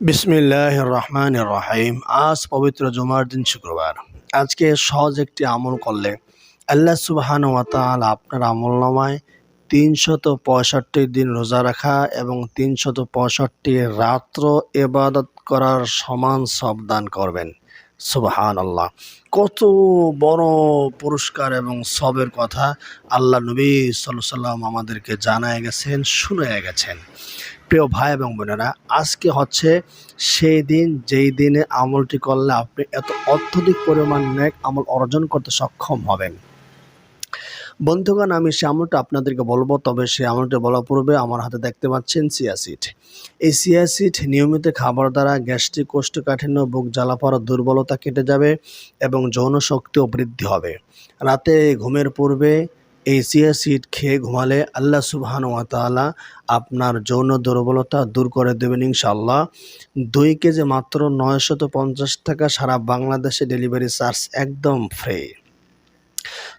বিসমিল্লাহ রহমান রহিম আজ পবিত্র জুমার দিন শুক্রবার। আজকে সহজ একটি আমল করলে আল্লাহ সুবাহান ওয়াতাল আপনার আমল নামায় তিনশত পঁয়ষট্টি দিন রোজা রাখা এবং তিনশত পঁয়ষট্টি রাত্র এবাদত করার সমান সব দান করবেন। সুবাহান আল্লাহ কত বড় পুরস্কার এবং সবের কথা আল্লাহ নবী সাল্লাম আমাদেরকে জানায় গেছেন শুনে গেছেন। প্রিয় ভাই এবং বোনেরা, আজকে হচ্ছে সেই দিন, যেই দিনে আমলটি করলে আপনি এত অত্যধিক পরিমাণ আমল অর্জন করতে সক্ষম হবেন। বন্ধুগণ, আমি সে আমলটা আপনাদেরকে বলব, তবে সেই আমলটি বলার পূর্বে আমার হাতে দেখতে পাচ্ছেন সিয়াসিড এই সিয়াসিড নিয়মিত খাবার দ্বারা গ্যাস্ট্রিক, কোষ্ঠকাঠিন্য, বুক জ্বালা পড়া, দুর্বলতা কেটে যাবে এবং যৌন শক্তিও বৃদ্ধি হবে। রাতে ঘুমের পূর্বে এই চিয়া সিড খেয়ে ঘুমালে আল্লাহ সুবহান ওয়াতালা আপনার যৌন দুর্বলতা দূর করে দেবেন ইনশাল্লাহ দুই কেজি মাত্র নয়শত পঞ্চাশ টাকা সারা বাংলাদেশে ডেলিভারি চার্জ একদম ফ্রি।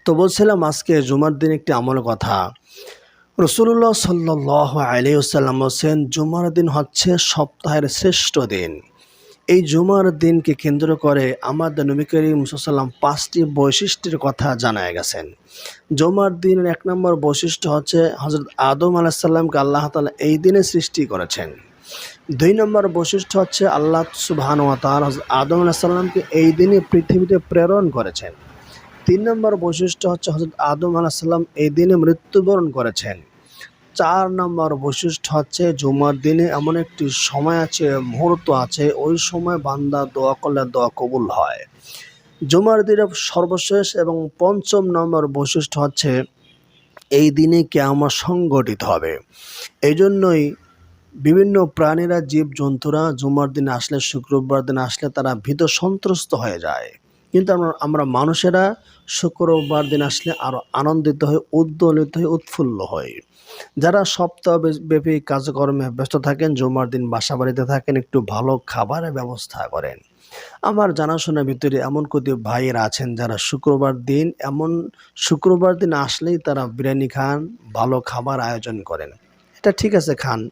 তো বলছিলাম আজকে জুমার দিন একটি আমল কথা। রসুল্লাহ সাল্লাহ আলিউসাল্লাম বলছেন, জুমার দিন হচ্ছে সপ্তাহের শ্রেষ্ঠ দিন। এই জুমার দিনকে কেন্দ্র করে আমাদের নবী করিম সাল্লাম পাঁচটি বৈশিষ্ট্যের কথা জানায় গেছেন। জুমার দিনের এক নম্বর বৈশিষ্ট্য হচ্ছে হজরত আদম আলাহিসাল্লামকে আল্লাহ তালা এই দিনে সৃষ্টি করেছেন। দুই নম্বর বৈশিষ্ট্য হচ্ছে আল্লাহ সুবহান হজরত আদম আলাহিসাল্লামকে এই দিনে পৃথিবীতে প্রেরণ করেছেন। তিন নম্বর বৈশিষ্ট্য হচ্ছে হজরত আদম আলাহিসাল্লাম এই দিনে মৃত্যুবরণ করেছেন। চার নম্বর বৈশিষ্ট্য হচ্ছে জুমার দিনে এমন একটি সময় আছে, মুহূর্ত আছে, ওই সময় বান্দা দোয়া করলে দোয়া কবুল হয়। জুমার দিনে সর্বশেষ এবং পঞ্চম নম্বর বৈশিষ্ট্য হচ্ছে, এই দিনে কেমন সংগঠিত হবে। এই জন্যই বিভিন্ন প্রাণীরা জীব জন্তুরা জুমার দিনে আসলে, শুক্রবার দিনে আসলে তারা ভীত সন্ত্রস্ত হয়ে যায়। কিন্তু আমরা আমরা মানুষেরা শুক্রবার দিন আসলে আরও আনন্দিত হয়ে উদ্দোলিত হয়ে উৎফুল্ল হয় যারা সপ্তাহ ব্যাপী কাজকর্মে ব্যস্ত থাকেন, জুমার দিন বাসা বাড়িতে থাকেন, একটু ভালো খাবারের ব্যবস্থা করেন। আমার জানাশোনার ভিতরে এমন কত ভাইয়েরা আছেন যারা শুক্রবার দিন, এমন শুক্রবার দিন আসলেই তারা বিরিয়ানি খান, ভালো খাবার আয়োজন করেন। এটা ঠিক আছে, খান।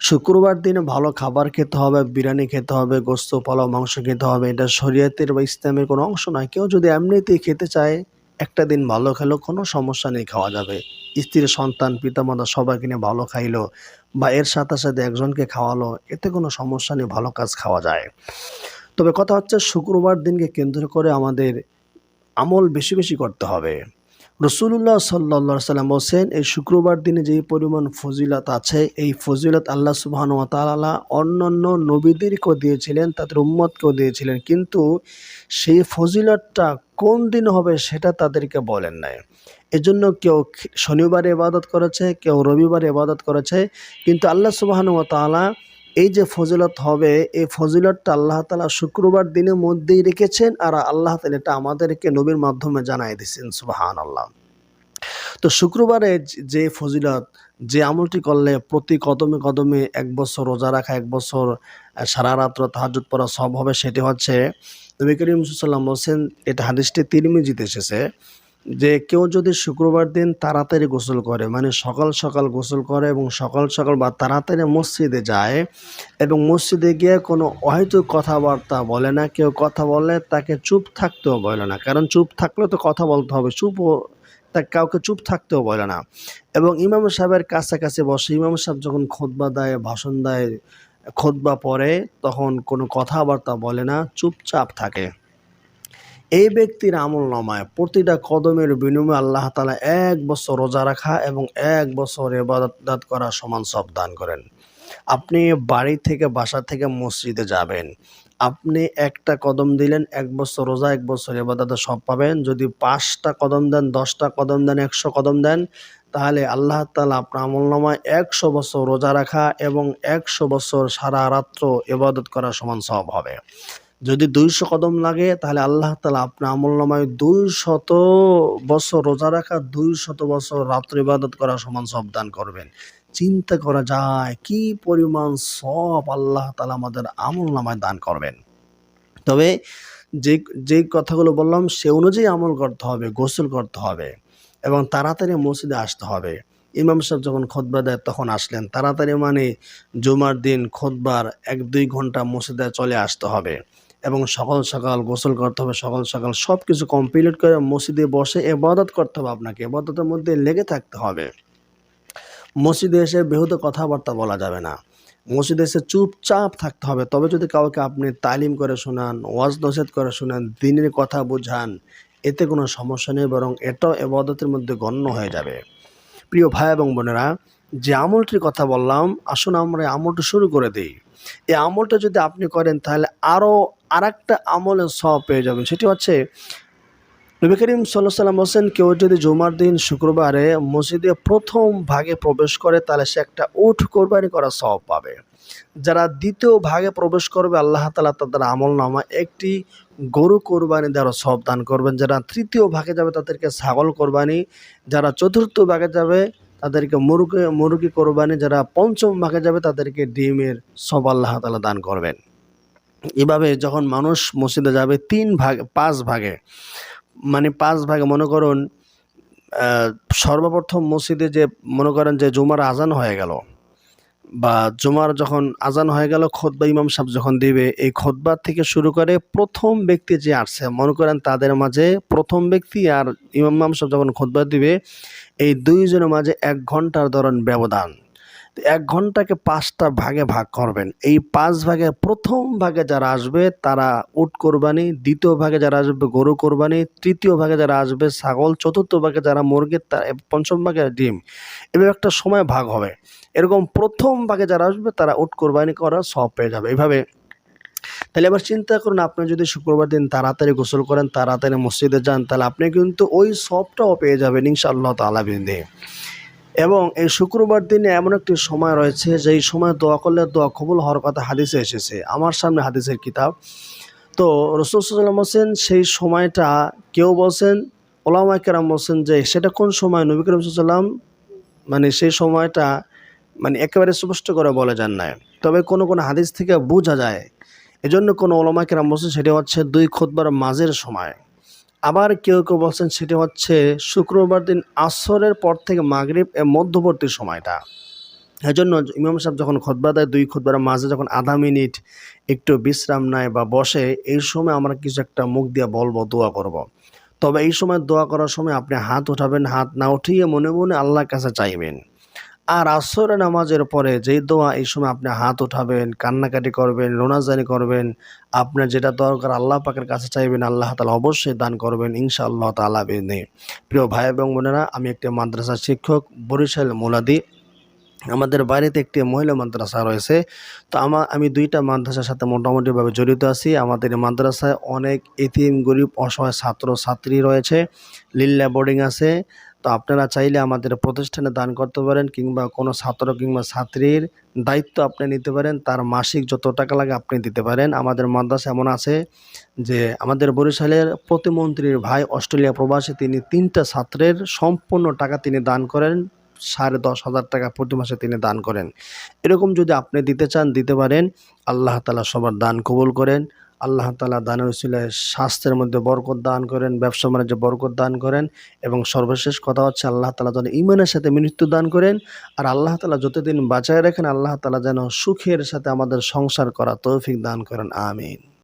শুক্রবার দিনে ভালো খাবার খেতে হবে, বিরিয়ানি খেতে হবে, গোস্ত, পোলাও, মাংস খেতে হবে। এটা শরীয়তের বা ইসলামের কোনো অংশ নয়। কেউ যদি এমনিতেই খেতে চায় একটা দিন ভালো খেলো, কোনো সমস্যা নেই, খাওয়া যাবে। স্ত্রীর সন্তান, পিতামাতা সবাইকে নিয়ে ভালো খাইলো বা এর সাথে সাথে একজনকে খাওয়ালো, এতে কোনো সমস্যা নেই, ভালো কাজ খাওয়া যায়। তবে কথা হচ্ছে, শুক্রবার দিনকে কেন্দ্র করে আমাদের আমল বেশি বেশি করতে হবে। রসুল্লাহ সাল্লা সাল্লাম বলছেন, এই শুক্রবার দিনে যে পরিমাণ ফজিলত আছে, এই ফজিলত আল্লাহ সুবাহান তালা অন্যান্য নবীদেরকেও দিয়েছিলেন, তাদের উম্মতকেও দিয়েছিলেন। কিন্তু সেই ফজিলতটা কোন দিন হবে সেটা তাদেরকে বলেন নাই। এজন্য কেউ শনিবারে ইবাদত করেছে, কেউ রবিবারে ইবাদত করেছে, কিন্তু আল্লাহ সুবাহান তালা এই যে ফজিলত হবে, এই ফজিলতটা আল্লাহ তালা শুক্রবার দিনের মধ্যেই রেখেছেন আর আল্লাহ তালা এটা আমাদেরকে নবীর মাধ্যমে জানাই দিচ্ছেন সুবাহান আল্লাহ তো শুক্রবারে যে ফজিলত, যে আমলটি করলে প্রতি কদমে কদমে এক বছর রোজা রাখা, এক বছর সারা রাত্র তাহাজুদ পড়া সব হবে, সেটি হচ্ছে নবী করিম সাল্লাম বলছেন, এটা হাদিসটি তিরমিজিতে এসেছে যে কেউ যদি শুক্রবার দিন তাড়াতাড়ি গোসল করে মানে সকাল সকাল গোসল করে এবং সকাল সকাল বা তাড়াতাড়ি মসজিদে যায় এবং মসজিদে গিয়ে কোনো অহেতুক কথাবার্তা বলে না, কেউ কথা বলে তাকে চুপ থাকতেও বলে না। কারণ চুপ থাকলে তো কথা বলতে হবে, চুপ তা কাউকে চুপ থাকতেও বলে না। এবং ইমাম সাহেবের কাছাকাছি বসে, ইমাম সাহেব যখন খোদবা দেয়, ভাষণ দেয় খোদবা পরে তখন কোনো কথাবার্তা বলে না, চুপচাপ থাকে। এই ব্যক্তির আমল নামায় প্রতিটা কদমের বিনিময়ে আল্লাহ তালা এক বছর রোজা রাখা এবং এক বছর এবাদত করা সমান সব দান করেন। আপনি বাড়ি থেকে বাসা থেকে মসজিদে যাবেন। আপনি একটা কদম দিলেন, এক বছর রোজা, এক বছর এবাদতে সব পাবেন। যদি পাঁচটা কদম দেন, দশটা কদম দেন, একশো কদম দেন, তাহলে আল্লাহ তালা আপনার আমল নামায় একশো বছর রোজা রাখা এবং একশো বছর সারা রাত্র এবাদত করা সমান সব হবে। যদি দুইশো কদম লাগে, তাহলে আল্লাহ তালা আপনার আমল নামায় দুই শত বছর রোজা রাখা দুই শত বছর রাত্র ইবাদত করা সমান সব দান করবেন। চিন্তা করা যায়, কি পরিমাণ সব আল্লাহ তালা আমাদের আমল নামায় দান করবেন। তবে যে যে কথাগুলো বললাম, সে অনুযায়ী আমল করতে হবে, গোসল করতে হবে এবং তাড়াতাড়ি মসজিদে আসতে হবে। ইমাম সাহেব যখন খোদবা দেয়, তখন আসলেন। তাড়াতাড়ি মানে জুমার দিন খোদবার এক দুই ঘণ্টা মসজিদে চলে আসতে হবে। এবং সকাল সকাল গোসল করতে হবে, সকাল সকাল সব কিছু কমপ্লিট করে মসজিদে বসে এবাদত করতে হবে আপনাকে। এবাদতের মধ্যে লেগে থাকতে হবে। মসজিদে এসে বেহুদে কথাবার্তা বলা যাবে না। মসজিদে এসে চুপচাপ থাকতে হবে। তবে যদি কাউকে আপনি তালিম করে শোনান, ওয়াজ নসেদ করে শোনান, দিনের কথা বোঝান, এতে কোনো সমস্যা নেই, বরং এটাও এবাদতের মধ্যে গণ্য হয়ে যাবে। প্রিয় ভাই এবং বোনেরা যে আমলটির কথা বললাম, আসুন আমরা আমলটা শুরু করে দিই। এই আমলটা যদি আপনি করেন, তাহলে আরও আর একটা আমলের সব পেয়ে যাবেন। সেটি হচ্ছে, নবী করিম সাল্লাহ সাল্লাম হোসেন কেউ যদি জুমার দিন শুক্রবারে মসজিদে প্রথম ভাগে প্রবেশ করে, তাহলে সে একটা উঠ কোরবানি করা সব পাবে। যারা দ্বিতীয় ভাগে প্রবেশ করবে, আল্লাহ তালা তাদের আমল নামা একটি গরু কোরবানি দেওয়ার সব দান করবেন। যারা তৃতীয় ভাগে যাবে, তাদেরকে ছাগল কোরবানি। যারা চতুর্থ ভাগে যাবে তাদেরকে মুরগি মুরগি কোরবানি যারা পঞ্চম ভাগে যাবে তাদেরকে ডিমের সব আল্লাহ তালা দান করবেন। এভাবে যখন মানুষ মসজিদে যাবে তিন ভাগ, পাঁচ ভাগে মানে পাঁচ ভাগে মনে করুন সর্বপ্রথম মসজিদে যে, মনে করেন যে জুমার আজান হয়ে গেল বা জুমার যখন আজান হয়ে গেল খোদবা ইমাম সাহেব যখন দিবে, এই খোদবা থেকে শুরু করে প্রথম ব্যক্তি যে আসছে, মনে করেন তাদের মাঝে প্রথম ব্যক্তি আর ইমাম সাহেব যখন খোদবা দিবে, এই দুইজনের মাঝে এক ঘণ্টার ধরন ব্যবধান। তো এক ঘন্টাকে পাঁচটা ভাগে ভাগ করবেন। এই পাঁচ ভাগে প্রথম ভাগে যারা আসবে তারা উট কোরবানি, দ্বিতীয় ভাগে যারা আসবে গরু কোরবানি, তৃতীয় ভাগে যারা আসবে ছাগল, চতুর্থ ভাগে যারা মুরগির তা- পঞ্চম ভাগে ডিম। এভাবে একটা সময় ভাগ হবে। এরকম প্রথম ভাগে যারা আসবে তারা উট কোরবানি করার সব পেয়ে যাবে। এইভাবে তাহলে এবার চিন্তা করুন, আপনি যদি শুক্রবার দিন তাড়াতাড়ি গোসল করেন, তাড়াতাড়ি মসজিদে যান, তাহলে আপনি কিন্তু ওই সবটাও পেয়ে যাবেন ইনশাআল্লাহ তালা বিন্দে এবং এই শুক্রবার দিনে এমন একটি সময় রয়েছে যেই সময় দোয়া করলে দোয়া কবুল হওয়ার কথা হাদিসে এসেছে। আমার সামনে হাদিসের কিতাব। তো রসুল সাল্লাম হোসেন সেই সময়টা কেউ বলছেন, ওলামা কেরাম বলছেন যে, সেটা কোন সময়? নবী করিম সাল্লাম মানে সেই সময়টা মানে একেবারে স্পষ্ট করে বলে যান না তবে কোনো কোনো হাদিস থেকে বোঝা যায়। এজন্য কোনো ওলামা কেরাম বলছেন, সেটি হচ্ছে দুই খুতবার মাঝের সময়। আবার কেউ কেউ বলছেন সেটি হচ্ছে শুক্রবার দিন আসরের পর থেকে মাগরিব এর মধ্যবর্তী সময়টা এজন্য ইমাম সাহেব যখন খোদবা দেয়, দুই খুতবার মাঝে যখন আধা মিনিট একটু বিশ্রাম নেয় বা বসে, এই সময় আমরা কিছু একটা মুখ দিয়ে বলব, দোয়া করব। তবে এই সময় দোয়া করার সময় আপনি হাত উঠাবেন, হাত না উঠিয়ে মনে মনে আল্লাহর কাছে চাইবেন আর আসরে নামাজের পরে যেই দোয়া এই সময় আপনি হাত উঠাবেন, কান্নাকাটি করবেন, রোনাজানি করবেন, আপনার যেটা দরকার আল্লাহ পাকের কাছে চাইবেন, আল্লাহ তালা অবশ্যই দান করবেন ইনশা আল্লাহ তালা বেনে প্রিয় ভাই এবং বোনেরা, আমি একটি মাদ্রাসার শিক্ষক, বরিশাল মোলাদি। আমাদের বাড়িতে একটি মহিলা মাদ্রাসা রয়েছে। তো আমার আমি দুইটা মাদ্রাসার সাথে মোটামুটিভাবে জড়িত আছি। আমাদের মাদ্রাসায় অনেক এতিম, গরিব, অসহায় ছাত্র ছাত্রী রয়েছে। লিল্লা বোর্ডিং আছে। তো আপনারা চাইলে আমাদের প্রতিষ্ঠানে দান করতে পারেন কিংবা কোনো ছাত্র কিংবা ছাত্রীর দায়িত্ব আপনি নিতে পারেন, তার মাসিক যত টাকা লাগে আপনি দিতে পারেন। আমাদের মাদ্রাসা এমন আছে যে আমাদের বরিশালের প্রতিমন্ত্রীর ভাই অস্ট্রেলিয়া প্রবাসী, তিনি তিনটা ছাত্রের সম্পূর্ণ টাকা তিনি দান করেন, সাড়ে দশ হাজার টাকা প্রতি মাসে তিনি দান করেন। এরকম যদি আপনি দিতে চান, দিতে পারেন। আল্লাহ তালা সবার দান কবুল করেন। আল্লাহ তালা দানের রসুলের স্বাস্থ্যের মধ্যে বরকত দান করেন, ব্যবসা বাণিজ্যে বরকত দান করেন এবং সর্বশেষ কথা হচ্ছে আল্লাহ তালা যেন ইমানের সাথে মৃত্যু দান করেন আর আল্লাহ তালা যতদিন বাঁচায় রাখেন, আল্লাহ তালা যেন সুখের সাথে আমাদের সংসার করা তৌফিক দান করেন, আমিন।